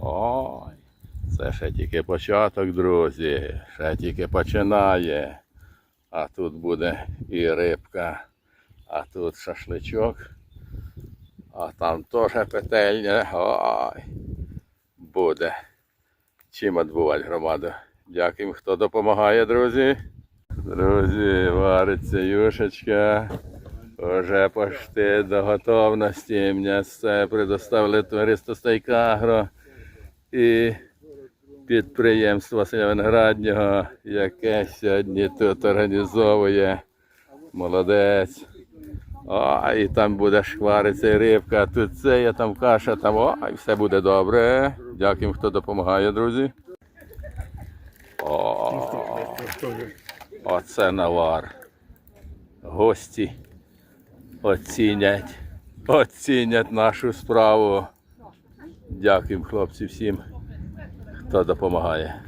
Ой, це ще тільки початок, друзі. Ще тільки починає. А тут буде і рибка, а тут шашличок, а там теж петельня. Ой, буде. Чим відбувати громаду. Дякуємо, хто допомагає, друзі. Друзі, вариться юшечка. Уже почти до готовності. М'ясце предоставили товариство Стейкагро і підприємство Василя Винограднього, яке сьогодні тут організовує. Молодець. О, і там буде шквариться і рибка, тут це є, там каша, там о, і все буде добре. Дякуємо, хто допомагає, друзі. О, оце навар. Гості оцінять, оцінять нашу справу. Дякуємо, хлопці, всім, хто допомагає.